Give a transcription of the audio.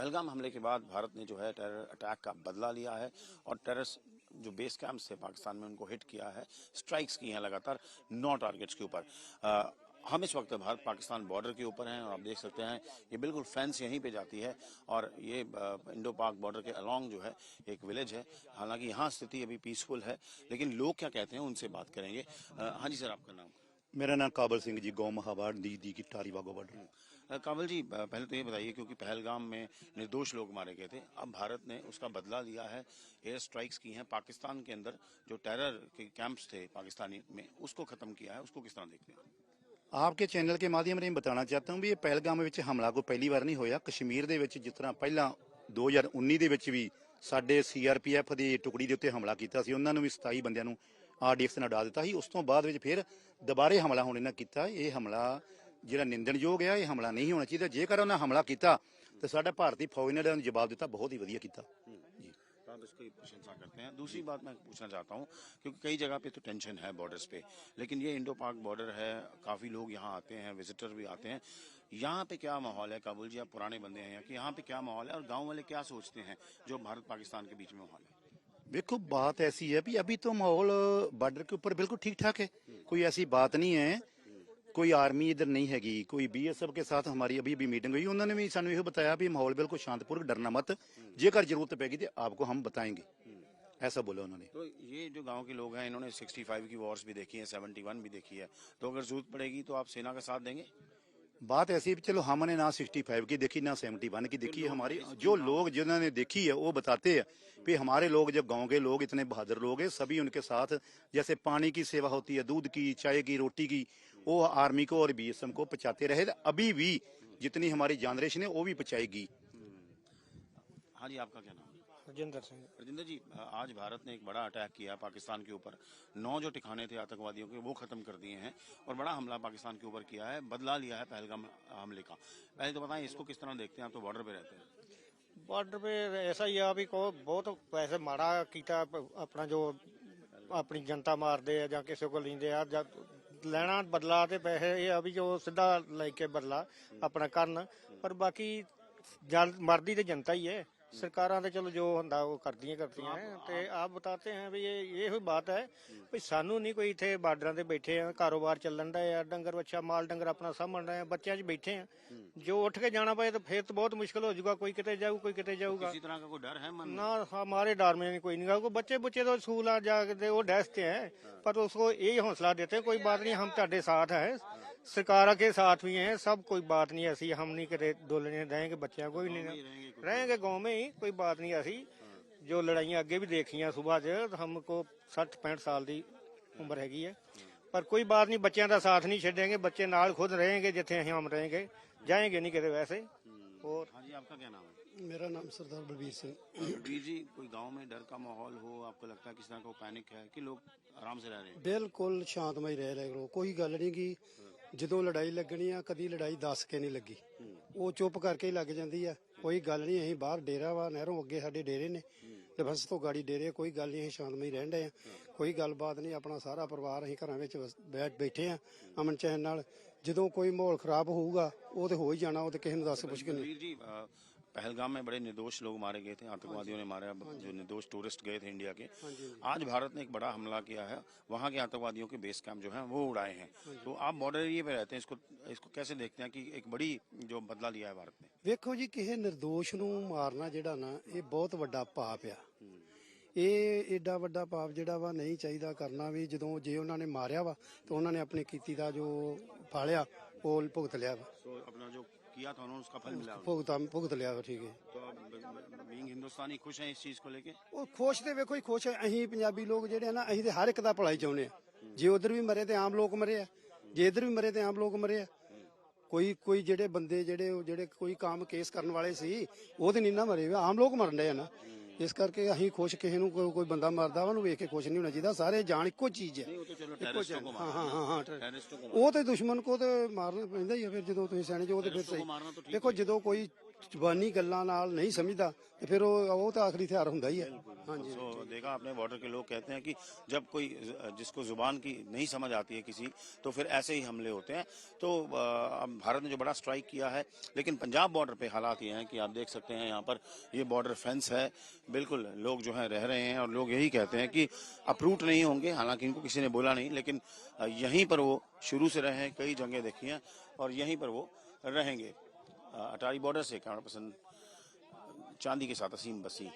पहलगाम हमले के बाद भारत ने जो है टेरर अटैक का बदला लिया है और टेरर जो बेस कैंप्स थे पाकिस्तान में उनको हिट किया है। स्ट्राइक्स की हैं लगातार नौ टारगेट्स के ऊपर। हम इस वक्त भारत पाकिस्तान बॉर्डर के ऊपर हैं और आप देख सकते हैं ये बिल्कुल फेंस यहीं पे जाती है और ये इंडो पाक बॉर्डर के अलोंग जो है एक विलेज है। हालाँकि यहाँ स्थिति अभी पीसफुल है लेकिन लोग क्या कहते हैं उनसे बात करेंगे। हाँ जी सर आपका नाम? मेरा नाम काबल सिंह जी गौ महाबाड़ दी दी की टारी वागो बॉर्डर अ, काबल जी अ, पहले तो ये बताइए क्योंकि पहलगाम में निर्दोष लोग मारे गए थे अब भारत ने उसका बदला लिया है एयर स्ट्राइक्स की हैं पाकिस्तान के अंदर जो टेरर के कैंप्स थे पाकिस्तानी में उसको खत्म किया है उसको किस तरह देखते हैं ਆਪਕੇ ਚੈਨਲ ਕੇ ਮਾਧਿਅਮ ਰਾਹੀਂ ਬਤਾਉਣਾ ਚਾਹਤਾ ਹੂੰ ਵੀ ਇਹ ਪਹਿਲਗਾਮ ਵਿੱਚ ਹਮਲਾ ਕੋਈ ਪਹਿਲੀ ਵਾਰ ਨਹੀਂ ਹੋਇਆ ਕਸ਼ਮੀਰ ਦੇ ਵਿੱਚ ਜਿਸ ਤਰ੍ਹਾਂ ਪਹਿਲਾਂ 2019 ਦੇ ਵਿੱਚ ਵੀ ਸਾਡੇ ਸੀਆਰਪੀਐਫ ਦੀ ਟੁਕੜੀ ਦੇ ਉੱਤੇ ਹਮਲਾ ਕੀਤਾ ਸੀ ਉਹਨਾਂ ਨੂੰ ਵੀ 27 ਬੰਦਿਆਂ ਨੂੰ ਆਰਡੀਐਫ ਨਾਲ ਡਾ ਦਿੱਤਾ ਸੀ ਉਸ ਤੋਂ ਬਾਅਦ ਵਿੱਚ ਫਿਰ ਦੁਬਾਰੇ ਹਮਲਾ ਹੋਣ ਇਹਨਾਂ ਕੀਤਾ ਇਹ ਹਮਲਾ ਜਿਹੜਾ ਨਿੰਦਣਯੋਗ ਹੈ ਇਹ ਹਮਲਾ ਨਹੀਂ ਹੋਣਾ ਚਾਹੀਦਾ ਜੇਕਰ ਉਹਨਾਂ ਹਮਲਾ ਕੀਤਾ ਤਾਂ ਸਾਡਾ ਭਾਰਤੀ ਫੌਜ ਨੇ ਉਹਨੂੰ ਜਵਾਬ ਦਿੱਤਾ ਬਹੁਤ ਹੀ ਵਧੀਆ ਕੀਤਾ ਜੀ तो आप इसकी प्रशंसा करते हैं दूसरी बात मैं पूछना चाहता हूँ क्योंकि कई जगह पे तो टेंशन है बॉर्डर्स पे लेकिन ये इंडो पाक बॉर्डर है काफी लोग यहाँ आते हैं विजिटर भी आते हैं यहाँ पे क्या माहौल है काबुल जी आप पुराने बंदे हैं यहाँ कि यहाँ पे क्या माहौल है और गांव वाले क्या सोचते हैं जो भारत पाकिस्तान के बीच में माहौल है देखो बात ऐसी है भी अभी तो माहौल बॉर्डर के ऊपर बिल्कुल ठीक ठाक है कोई ऐसी बात नहीं है कोई आर्मी इधर नहीं हैगी कोई बीएसएफ के साथ हमारी अभी भी मीटिंग हुई उन्होंने भी सानू ये बताया भी माहौल बिल्कुल शांतिपूर्वक डरना मत जेकर ज़रूरत पेगी तो आपको हम बताएँगे। ऐसा बोला उन्होंने। तो ये जो गाँव के लोग हैं इन्होंने 65 की वॉर्स भी देखी है 71 भी देखी है तो अगर ज़रूरत पड़ेगी तो आप सेना का साथ देंगे? बात ऐसी है चलो हमने ना 65 की देखी ना 71 की देखी है हमारी। जो लोग जिन्होंने देखी है वो बताते हैं कि हमारे लोग जब गाँव के लोग इतने बहादुर लोग हैं सभी उनके साथ जैसे पानी की सेवा होती है दूध की चाय की रोटी की वो आर्मी को और बीएसएम को पहुंचाते रहे अभी भी जितनी हमारी जनरेशन है वो भी पहुंचाएगी हाँ जी आपका क्या नाम है रजिंदर सिंह राजेंद्र जी आज भारत ने एक बड़ा अटैक किया पाकिस्तान के ऊपर नौ जो ठिकाने थे आतंकवादियों के वो खत्म कर दिए हैं और बड़ा हमला पाकिस्तान के ऊपर किया है बदला लिया है पहलगाम हमले का पहले तो बताएं इसको किस तरह देखते हैं आप तो बॉर्डर पे रहते हैं ਬਾਰਡਰ 'ਤੇ ਐਸਾ ਹੀ ਆ ਵੀ ਕੋ ਬਹੁਤ ਵੈਸੇ ਮਾੜਾ ਕੀਤਾ ਪ- ਆਪਣਾ ਜੋ ਆਪਣੀ ਜਨਤਾ ਮਾਰਦੇ ਆ ਜਾਂ ਕਿਸੇ ਕੋਲ ਲੈਂਦੇ ਆ ਜਾਂ ਲੈਣਾ ਬਦਲਾ ਤੇ ਪੈਸੇ ਇਹ ਆ ਵੀ ਜੋ ਸਿੱਧਾ ਲੈ ਕੇ ਬਦਲਾ ਆਪਣਾ ਕਰਨ। ਪਰ ਬਾਕੀ ਜਲ ਮਰਦੀ ਤੇ ਜਨਤਾ ਹੀ ਹੈ। ਸਰਕਾਰਾਂ ਤੇ ਚਲੋ ਜੋ ਹੁੰਦਾ ਉਹ ਕਰਦੀਆਂ ਕਰਦੀਆਂ ਹੈ ਤੇ ਆਪ ਬਤਾਤੇ हैं ਵੀ ਇਹ ਇਹ ਹੀ ਬਾਤ ਹੈ ਵੀ ਸਾਨੂੰ ਨਹੀਂ ਕੋਈ ਇੱਥੇ ਬਾਰਡਰਾਂ ਤੇ ਬੈਠੇ ਆ ਕਾਰੋਬਾਰ ਚੱਲਣ ਦਾ ਆ ਡੰਗਰ ਬੱਚਾ ਮਾਲ ਡੰਗਰ ਆਪਣਾ ਸਾਂਭਣ ਰਹੇ ਆ ਬੱਚਿਆਂ 'ਚ ਬੈਠੇ ਆ ਜੋ ਉੱਠ ਕੇ ਜਾਣਾ ਪਏ ਤਾਂ ਫਿਰ ਤਾਂ ਬਹੁਤ ਮੁਸ਼ਕਲ ਹੋ ਜਾਊਗਾ ਕੋਈ ਕਿਤੇ ਜਾਊ ਕੋਈ ਕਿਤੇ ਜਾਊਗਾ किसी तरह का कोई डर है मन में? ना हमारे डर में नहीं कोई नहीं कोई बच्चे बच्चे तो स्कूल आ जाके वो डरते हैं पर उसको यही हौसला देते हैं कोई बात नहीं हम ਤੁਹਾਡੇ साथ है सरकार के साथ भी हैं सब कोई बात नहीं ऐसी हम नहीं करे दो रहेंगे बच्चों को भी नहीं रहेंगे गाँव में ही कोई बात नहीं ऐसी जो लड़ाइयाँ अगे भी देखियाँ सुबह च तो हमको सठ पैंठ साल की उम्र हैगी है। पर कोई बात नहीं बच्चों का साथ नहीं छेड़ेंगे बच्चे नाल खुद रहेंगे जिथे हम रहेंगे जाएँगे नहीं कहते वैसे। हम्म। और हाँ जी आपका क्या नाम है? मेरा नाम सरदार बलबीर सिंह। बलबीर जी कोई गाँव में डर का माहौल हो आपको लगता है किस तरह का पैनिक है कि लोग आराम से रह रहे हैं? बिल्कुल शांतमय रह रहे लोग कोई गल नहीं की ਜਦੋਂ ਲੜਾਈ ਲੱਗਣੀ ਆ, ਕਦੀ ਲੜਾਈ ਦੱਸ ਕੇ ਨਹੀਂ ਲੱਗੀ। ਉਹ ਚੁੱਪ ਕਰਕੇ ਹੀ ਲੱਗ ਜਾਂਦੀ ਆ। ਕੋਈ ਗੱਲ ਨਹੀਂ, ਅਸੀਂ ਬਾਹਰ ਡੇਰਾ ਵਾ, ਨਹਿਰੋਂ ਅੱਗੇ ਸਾਡੇ ਡੇਰੇ ਨੇ। ਡਿਫੈਂਸ ਤੋਂ ਗਾੜੀ ਡੇਰੇ, ਕੋਈ ਗੱਲ ਨਹੀਂ, ਅਸੀਂ ਸ਼ਾਂਤਮਈ ਰਹਿਣ ਦੇ ਆ। ਕੋਈ ਗੱਲਬਾਤ ਨਹੀਂ, ਆਪਣਾ ਸਾਰਾ ਪਰਿਵਾਰ ਅਸੀਂ ਘਰਾਂ ਵਿੱਚ ਬੈਠ ਬੈਠੇ ਆ, ਅਮਨ ਚੈਨ ਨਾਲ। ਜਦੋਂ ਕੋਈ ਮਾਹੌਲ ਖਰਾਬ ਹੋਊਗਾ, ਉਹ ਤੇ ਹੋ ਹੀ ਜਾਣਾ, ਉਹ ਤੇ ਕਿਸੇ ਨੂੰ ਦੱਸ ਪੁੱਛ ਕੇ ਨਹੀਂ। पहलगाम में बड़े निर्दोष लोग मारे गए थे आतंकवादियों ने मारे जो। निर्दोष टूरिस्ट गए थे इंडिया के। आज भारत ने एक बड़ा हमला किया है वहाँ के आतंकवादियों के बेस कैम्प जो है वो उड़ाए हैं। तो आप बॉर्डर एरिए पे रहते हैं इसको इसको कैसे देखते हैं कि एक बड़ी जो बदला लिया है भारत ने? देखो जी कि निर्दोष ਨੂੰ ਮਾਰਨਾ ਜਿਹੜਾ ਨਾ ਇਹ ਬਹੁਤ ਵੱਡਾ ਪਾਪ ਆ ਇਹ ਏਡਾ ਵੱਡਾ ਪਾਪ ਜਿਹੜਾ ਵਾ ਨਹੀਂ ਚਾਹੀਦਾ ਕਰਨਾ ਵੀ ਜਦੋਂ ਜੇ ਉਹਨਾਂ ਨੇ ਮਾਰਿਆ ਵਾ ਤਾਂ ਉਹਨਾਂ ਨੇ ਆਪਣੀ ਕੀਤੀ ਦਾ ਜੋ ਫਾਲਿਆ ਉਹ ਭੁਗਤ किया था उन्होंने उसका फल मिला ਭੁਗਤਾ भुगत ਲਿਆ ਵਾ ਠੀਕ ਹੈ तो आप बीइंग हिंदुस्तानी खुश हैं इस चीज को लेके ਉਹ ਖੁਸ਼ ਤੇ ਵੇਖੋ ਜੀ ਖੁਸ਼ ਹੈ। ਅਸੀਂ ਪੰਜਾਬੀ ਲੋਕ ਜਿਹੜੇ ਆ ਨਾ ਅਸੀਂ ਤੇ ਹਰ ਇੱਕ ਦਾ ਭਲਾ ਹੀ ਚਾਹੁੰਦੇ ਆ ਜੇ ਉਧਰ ਵੀ ਮਰੇ ਤੇ ਆਮ ਲੋਕ ਮਰੇ ਆ ਜੇ ਇਧਰ ਵੀ ਮਰੇ ਤੇ ਆਮ ਲੋਕ ਮਰੇ ਆ ਕੋਈ ਕੋਈ ਜਿਹੜੇ ਬੰਦੇ ਜਿਹੜੇ ਉਹ ਜਿਹੜੇ ਕੋਈ ਕੰਮ ਕੇਸ ਕਰਨ ਵਾਲੇ ਸੀ ਉਹ ਤੇ ਨਹੀਂ ਨਾ ਮਰੇ ਆਮ ਲੋਕ ਮਰਨ ਡਏ ਆ ਨਾ ਇਸ ਕਰਕੇ ਅਸੀਂ ਖੁਸ਼ ਕਿਸੇ ਨੂੰ ਕੋਈ ਕੋਈ ਬੰਦਾ ਮਰਦਾ ਉਹਨੂੰ ਵੇਖ ਕੇ ਖੁਸ਼ ਨਹੀਂ ਹੋਣਾ ਚਾਹੀਦਾ। ਸਾਰੇ ਜਾਣ ਇੱਕੋ ਚੀਜ਼ ਹੈ। ਉਹ ਤੇ ਦੁਸ਼ਮਣ ਕੋ ਤੇ ਮਾਰਨਾ ਪੈਂਦਾ ਹੀ ਆ ਫਿਰ ਜਦੋਂ ਤੁਸੀਂ ਸੈਣੇ ਜੋ ਤੇ ਫਿਰ ਸਹੀ। ਦੇਖੋ ਜਦੋਂ ਕੋਈ ਜ਼ੁਬਾਨੀ ਗੱਲਾਂ ਨਾਲ ਨਹੀਂ ਸਮਝਦਾ ਤੇ ਫਿਰ ਉਹ ਉਹ ਤਾਂ ਆਖਰੀ ਹਥਿਆਰ ਹੁੰਦਾ ਹੀ ਹੈ ਹਾਂਜੀ तो देखा आपने बॉर्डर के लोग कहते हैं कि जब कोई जिसको जुबान की नहीं समझ आती है किसी तो फिर ऐसे ही हमले होते हैं तो अ, अब भारत ने जो बड़ा स्ट्राइक किया है लेकिन पंजाब बॉर्डर पे हालात ये हैं कि आप देख सकते हैं यहाँ पर ये बॉर्डर फेंस है बिल्कुल लोग जो है रह रहे हैं और लोग यही कहते हैं कि अप्रूट नहीं होंगे हालांकि इनको किसी ने बोला नहीं लेकिन अ, यहीं पर वो शुरू से रहे हैं कई जगह देखी हैं और यहीं पर वो रहेंगे अ, अटारी बॉर्डर से कैमरा पर्सन चांदी के साथ असीम बसी।